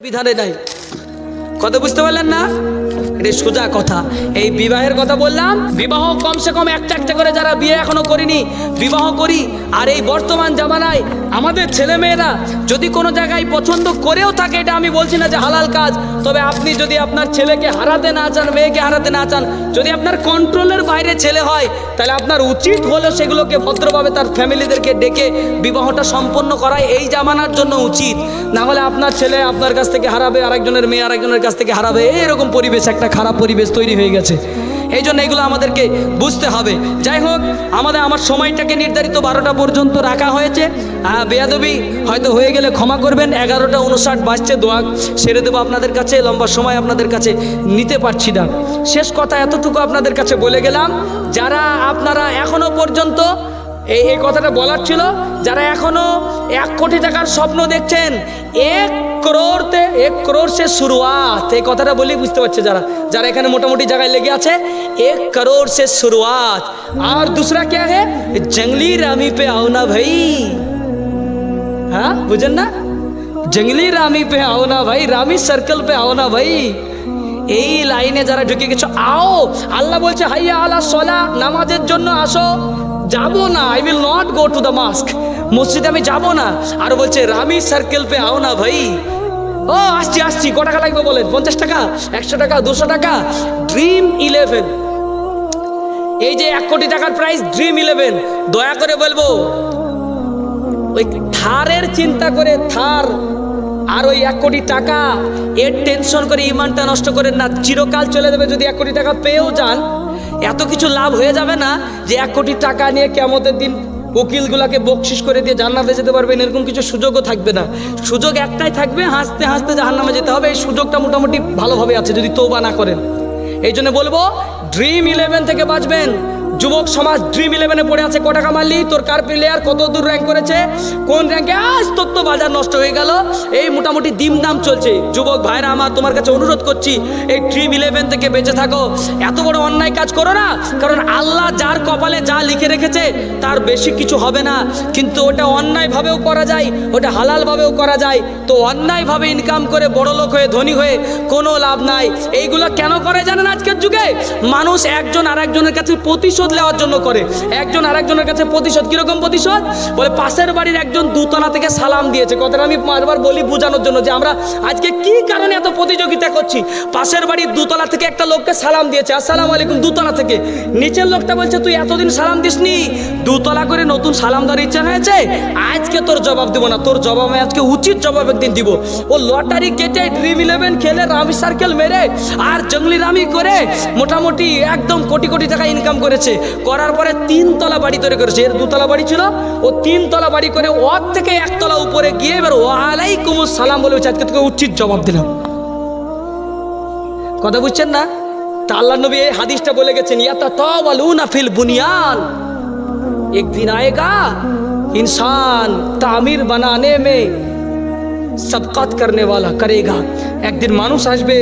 বিধানে নাই। কথা বুঝতে পারলেন না? এটা সোজা কথা। এই বিবাহের কথা বললাম। বিবাহ কমসে কম একটা একটা করে যারা বিয়ে এখনও করিনি, বিবাহ করি। আর এই বর্তমান জামানায় আমাদের ছেলে মেয়েরা যদি কোনো জায়গায় পছন্দ করেও থাকে, এটা আমি বলছি না যে হালাল কাজ, তবে আপনি যদি আপনার ছেলেকে হারাতে না চান, মেয়েকে হারাতে না চান, যদি আপনার কন্ট্রোলের বাইরে ছেলে হয়, তাহলে আপনার উচিত হলো সেগুলোকে ভদ্রভাবে তার ফ্যামিলিদেরকে ডেকে বিবাহটা সম্পন্ন করাই এই জামানার জন্য উচিত। না হলে আপনার ছেলে আপনার কাছ থেকে হারাবে, আরেকজনের মেয়ে আরেকজনের কাছ থেকে হারাবে, এরকম পরিবেশ একটা খারাপ পরিবেশ তৈরি হয়ে গেছে। এই জন্য এগুলো আমাদেরকে বুঝতে হবে। যাই হোক, আমাদের, আমার সময়টাকে নির্ধারিত বারোটা পর্যন্ত রাখা হয়েছে। বেয়াদবি হয়তো হয়ে গেলে ক্ষমা করবেন। এগারোটা উনষাট বাজছে, দোয়া সেরে দেবো আপনাদের কাছে। লম্বা সময় আপনাদের কাছে নিতে পারছি না। শেষ কথা এতটুকু আপনাদের কাছে বলে গেলাম। যারা, আপনারা এখনও পর্যন্ত এই এই কথাটা বলার ছিল, যারা এখনও এক কোটি টাকার স্বপ্ন দেখছেন, এক ক্রোড়তে, এক ক্রোড় সে শুরুয়াত। এই কথাটা বলি বুঝতে পারছে যারা যারা এখানে মোটামুটি জায়গায় লেগে আছে, এক ক্রোড় সে শুরুয়াত। আর দুসরা কে হে? জঙ্গলি রামি পে আও না ভাই। হ্যাঁ বুঝেন না? জঙ্গলি রামি পে আও না ভাই, রামি সার্কেল পে আও না ভাই। এই লাইনে যারা ঢুকে গেছো, আও। আল্লাহ বলছে, হাইয়া আলা সলা, নামাজের জন্য আসো। যাব না I will not go to the mosque মসজিদে আমি যাব না। আর বলছে, রামি সার্কেল পে আও না ভাই। ও, আসছি আসছি, ক টাকা লাগবে বলেন? পঞ্চাশ টাকা, একশো টাকা, দুশো টাকা ড্রিম ইলেভেন এই যে এক কোটি টাকার প্রাইস ড্রিম ইলেভেন দয়া করে বলব, ওই থারের চিন্তা করে থার আর ওই এক কোটি টাকা, এর টেনশন করে ইমানটা নষ্ট করেন না। চিরকাল চলে যাবে যদি এক কোটি টাকা পেয়েও যান। এত কিছু লাভ হয়ে যাবে না যে এক কোটি টাকা নিয়ে কেমতের দিন উকিলগুলাকে বকশিস করে দিয়ে জান্নাতে যেতে পারবেন এরকম কিছু সুযোগও থাকবে না। সুযোগ একটাই থাকবে, হাসতে হাসতে জাহান্নামে যেতে হবে। এই সুযোগটা মোটামুটি ভালোভাবে আছে যদি তোবা না করেন। এই জন্য বলব ড্রিম ইলেভেন থেকে বাঁচবেন। যুবক সমাজ ড্রিম ইলেভেনে পড়ে আছে, ক টাকা মারলি? তোর কার প্লেয়ার কত দূর র্যাঙ্ক করেছে? কোন র্যাঙ্কে আজ তোর তো বাজার নষ্ট হয়ে গেল। এই মোটামুটি দিম দাম চলছে। যুবক ভাইরা, আমার তোমার কাছে অনুরোধ করছি, এই ড্রিম ইলেভেন থেকে বেঁচে থাকো। এত বড় অন্যায় কাজ করো না, কারণ আল্লাহ যার কপালে যা লিখে রেখেছে, তার বেশি কিছু হবে না। কিন্তু ওটা অন্যায়ভাবেও করা যায়, ওটা হালালভাবেও করা যায়। তো অন্যায়ভাবে ইনকাম করে বড় লোক হয়ে, ধনী হয়ে কোনো লাভ নাই। এইগুলো কেন করে জানেন আজকের যুগে? মানুষ একজন আর একজনের কাছে প্রতিশোধ নেওয়ার জন্য করে। একজন আরেকজনের কাছে প্রতিশোধ, কীরকম প্রতিশোধ? বলে, পাশের বাড়ির একজন দুতলা থেকে সালাম দিয়েছে। কথাটা আমি বারবার বলি বোঝানোর জন্য যে আমরা আজকে কি কারণে এত প্রতিযোগিতা করছি? পাশের বাড়ির দুতলা থেকে একটা লোককে সালাম দিয়েছে। আসসালামু আলাইকুম, দুতলা থেকে। নিচের লোকটা বলছে, তুই এতদিন সালাম দিসনি? দুতলা করে নতুন সালাম দেওয়ার ইচ্ছা হয়েছে? আজকে তোর জবাব দেবো না। তোর জবাব আমি আজকে উচিত জবাব একদিন দিব। ও লটারি কেটে ড্রিম ইলেভেন খেলে রামি সার্কেল মেরে আর জঙ্গলি রামি করে মোটামুটি একদম কোটি কোটি টাকা ইনকাম করেছে। করেছে। করার পরে তিনতলা বাড়ি তৈরি করেছে। এর দুতলা বাড়ি ছিল। ও তিনতলা বাড়ি করে ও থেকে একতলা উপরে গিয়ে এবার ওয়ালাইকুম সালাম বলে আজকে তোকে উচিত জবাব দিলাম। কথা বুঝছেন না? তা আল্লাহ নবী এই হাদিসটা বলে গেছেন ইয়াতা তাওয়ালুনা ফিল বুনিয়ান। একদিন আয়েগা ইনসান তামির বানানে মে সৎকাত কারণেওয়ালা করেগা। একদিন মানুষ আসবে,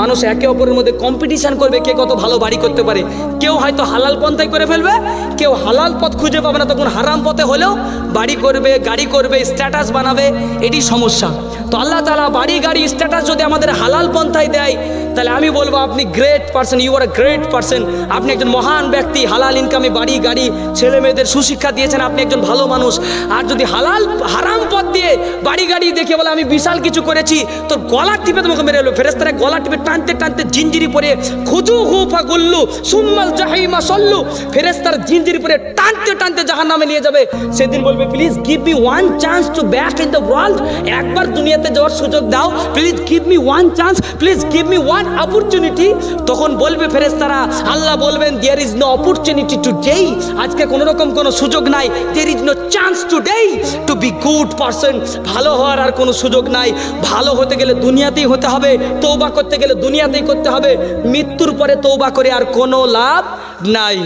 মানুষ একে অপরের মধ্যে কম্পিটিশন করবে, কে কত ভালো বাড়ি করতে পারে। কেউ হয়তো হালাল পন্থায় করে ফেলবে, কেউ হালাল পথ খুঁজে পাবে না, তখন হারাম পথে হলেও বাড়ি করবে, গাড়ি করবে স্ট্যাটাস বানাবে, এটি সমস্যা। তো আল্লাহ তালা বাড়ি, গাড়ি স্ট্যাটাস যদি আমাদের হালাল পন্থায় দেয়, তাহলে আমি বলব আপনি great person you are a great person আপনি একজন মহান ব্যক্তি, হালাল ইনকামে বাড়ি, গাড়ি, ছেলে মেয়েদের সুশিক্ষা দিয়েছেন, আপনি একজন ভালো মানুষ। আর যদি হালাল, হারাম পথ দিয়ে বাড়ি, গাড়ি দেখে বলে আমি বিশাল কিছু করেছি তোর গলা টিপে তোমাকে মেরে এলো ফেরেস্তারা গলা টিপে টানতে টানতে জিঞ্জিরি পরে খুজু হুফা গুল্লু, সুম্মাল জাহিমা সল্লু ফেরেস্তার জিঞ্জিরি পরে টানতে টানতে জাহান নামে নিয়ে যাবে। সেদিন বলবে please give me one chance to back in the world একবার দুনিয়াতে যাওয়ার সুযোগ দাও। Please give me one chance please give me one opportunity তখন বলবে ফেরেস্তারা আল্লাহ বলবেন there is no opportunity today আজকে কোনো রকম কোনো সুযোগ নাই। There is no chance today to be good person ভালো হওয়ার আর কোনো সুযোগ নাই। ভালো হতে গেলে দুনিয়াতেই হতে হবে তৌবা করতে গেলে দুনিয়াতেই করতে হবে। মৃত্যুর পরে তৌবা করে আর কোনো লাভ নাই।